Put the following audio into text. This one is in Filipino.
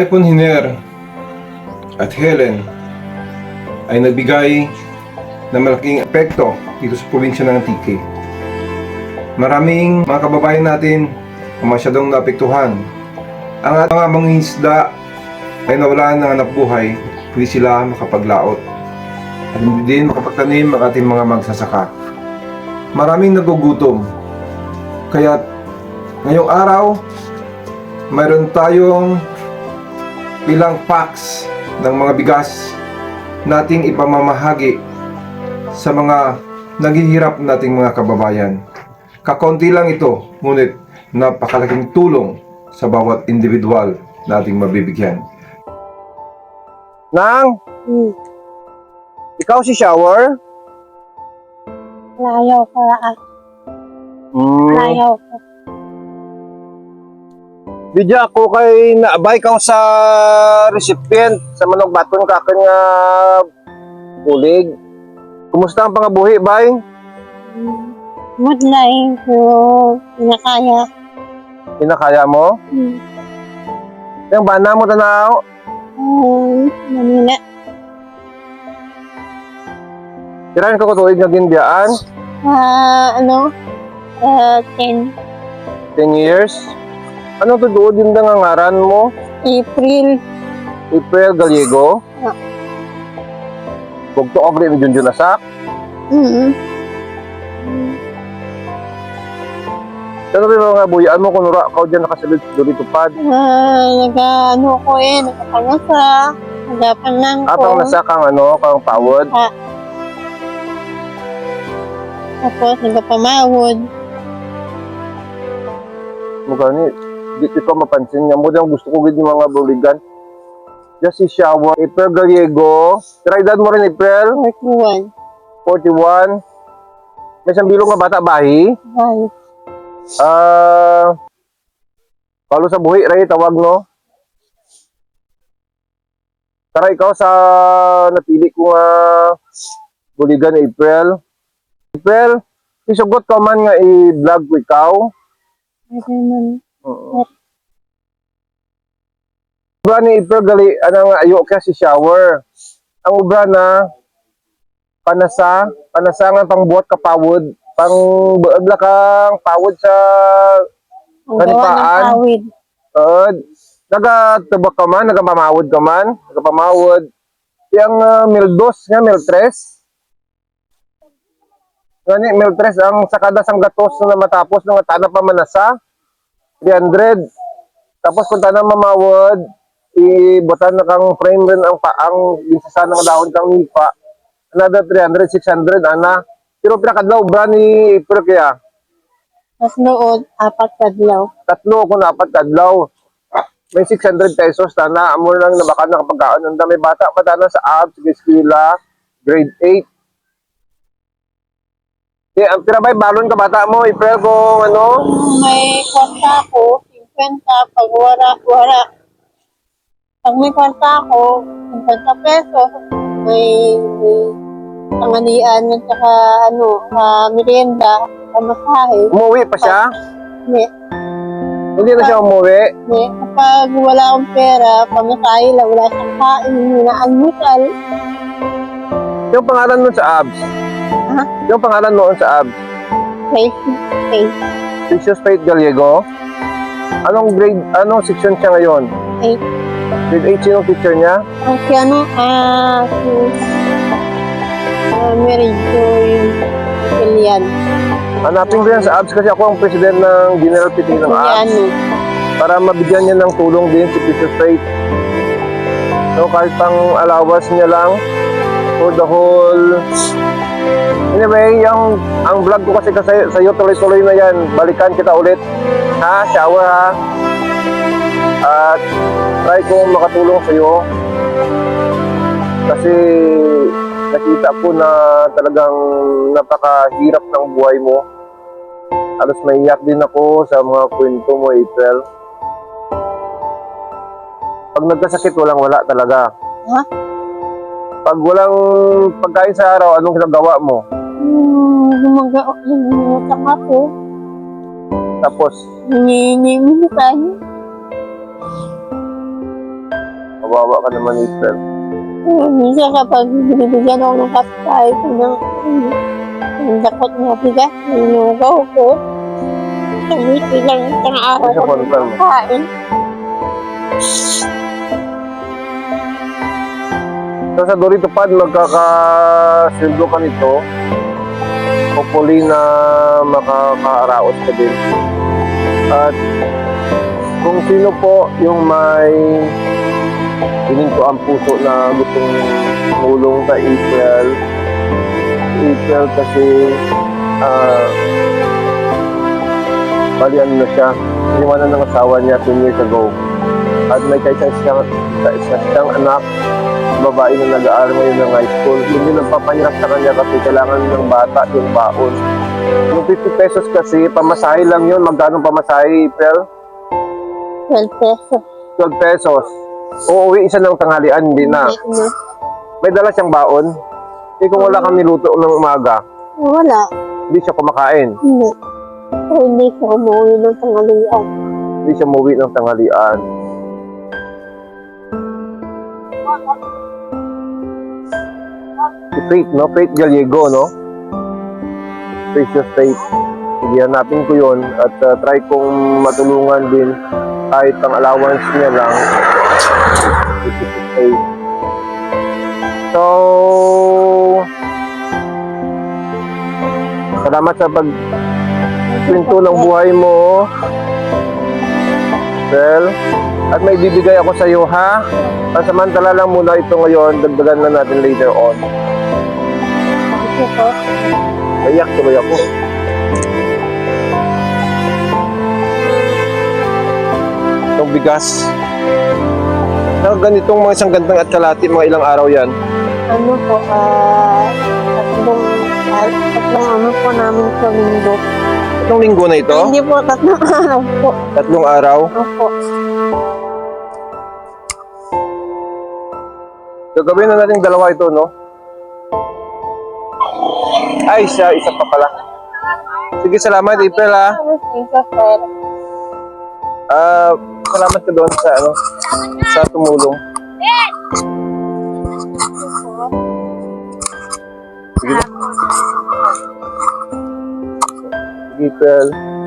Typhoon Hiner at Helen ay nagbigay ng malaking epekto dito sa probinsya ng Antique. Maraming mga kababayan natin ang masyadong naapektuhan. Ang ating mga mangingisda ay nawalan ng hanap buhay, hindi sila makapaglaot. At hindi din makapagtanim ang ating mga magsasaka. Maraming nagugutom. Kaya ngayong araw, mayroon tayong ilang packs ng mga bigas nating ipamamahagi sa mga naghihirap nating mga kababayan. Kakonti lang ito, ngunit napakalaking tulong sa bawat individual nating mabibigyan. Nang, Hmm. ikaw si shower? Layaw ko lang. Hmm. Layaw ko. Bidya ako kay naabay ka sa recipient sa manog baton ka akin nga bulig. Kumusta ang pangabuhi, bay? Mudlay ko nakaya. Pinakaya mo? Hmm. Yung bana mo tanaw? Um, manila. Tirahan ka ko tuig nga ginbiyaan? Ah, ano? Ah, 10 10 years? Ano to doon din nga ngaran mo? April. April Gallego? Ah. Bugto og rin Junjun Asak? Mm. Ano ba yung mga buyaan mo kung nura ka dyan nakasalid sa duli tupad? Ah, naga, ano ko eh, nagpapangasa. Nagapanang ko. Atang nasa kang ano, kang pawod. Tapos, nagpamawod. Mukha ni, di ko mapansin niya. Muna gusto ko gid yung mga buligan. Just si Shower, April Gallego. Tira edad mo rin, April? 41. 41. May sambilong nga bata bahi. Bye. Ah, palo sa buhi, ray, tawag no? Tara ikaw sa napili ko nga buligan April. April, isugot ka man nga i-vlog ko ikaw. Pwede man. Oo. Ubra ni April gali anang ayo kaya si shower. Ang ubra na panasa, panasa nga pangbuhat ka pawod, pang buadla kang pawod sa kawid. uh, nagatubak ka man, nagapamawod ka man, nagapamawod. Yang uh, mildos nga miltres. Gani miltres ang sakada sang gatos na matapos nga tanap pa manasa. 300. Tapos kung tanang mamawod, ibutan na kang frame rin ang paang binsasa ng dahon kang nipa. Another 300, 600, ana. Pero pinakadlaw, bra ni April kaya. Tapos noon, apat kadlaw. Tatlo ako na apat kadlaw. May 600 pesos tana. Amo lang na baka nakapagkaon. Ang dami bata pa tana sa abs, sa eskwela, grade 8. Eh, ang pinabay balon ka bata mo, April kung ano, kwarta ako, 50 pag wala, wala. Pag may kwarta ako, 50 pesos, may, may tanganian at saka ano, uh, merienda, pamasahe. umuwi pa siya. May, Hindi na siya umuwi. may, kapag wala akong pera, pamasahe lang, wala siyang kain, inaanmutal. Yung pangalan nun sa abs. Ha? Yung pangalan noon sa abs. Face, face, Precious Faith Gallego. Anong grade, anong section siya ngayon? Eight. Grade 8, sinong teacher niya? Si ano, ah, si, ah, Mary Joy Kilian. Hanapin ko yan sa abs kasi ako ang president ng General PT ng abs. Para mabigyan niya ng tulong din si Precious Faith. So kahit pang allowance niya lang for the whole Anyway, yung ang vlog ko kasi kasi sa iyo tuloy-tuloy na yan. Balikan kita ulit. Ha, shower ha. At try ko makatulong sa iyo. Kasi nakita ko na talagang napakahirap ng buhay mo. Halos maiyak din ako sa mga kwento mo, April. Pag nagkasakit, walang wala talaga. Ha? Pag walang pagkain sa araw, anong ginagawa mo? hmm, gumagawa, gumagawa ako. Tapos, Hinihintay. Kawawa ka naman, April. Minsan kapag binibigyan ako ng kapitay ko ng ng dakot na bigas, ninugaw ko. Tumiti lang isang araw ko confirm. kain. So sa Dorito Pad, magkakasildo ka nito. Hopefully na makakaaraos ka din. At kung sino po yung may hininto ang puso na gustong tumulong kay April, April kasi ah bali ano na siya, iniwanan ng asawa niya 10 years ago. At may kaisa siyang, kaisa siyang anak babae na nag-aaral ngayon ng high school. Yung nagpapahirap sa kanya kasi kailangan ng bata yung baon. Yung 50 pesos kasi, pamasahe lang yun. Magkano pamasahe, Pel? 12 pesos. 12 pesos. Uuwi isa ng tanghalian, hindi na. Hindi na. May dala siyang baon. Eh kung wala kang niluto ng umaga, Wala. hindi siya kumakain. Hindi. Pero hindi siya umuwi ng tanghalian. Hindi siya umuwi ng tanghalian. Si Faith, no? Faith Gallego, no? Precious Faith. Sige, hanapin ko yun at uh, try kong matulungan din kahit ang allowance niya lang. Precious. So, salamat sa pag kwento ng buhay mo. Well, at may bibigay ako sa iyo ha. Pansamantala lang muna ito ngayon, dagdagan na natin later on. Kasi po, Naiyak tuloy ako. Itong bigas. Na ganitong mga isang gantang at kalati, mga ilang araw yan. ano po, ah, tatlong, ah, tatlong ano po namin sa linggo. Itong linggo na ito, Hindi po, tatlong araw po. tatlong araw. Opo. Gagawin na natin dalawa ito, no? Ay, siya, isa pa pala. Sige, salamat, April, ha? You, sir. Ah, salamat ka doon sa ano, sa tumulong. Sige. Sige, April.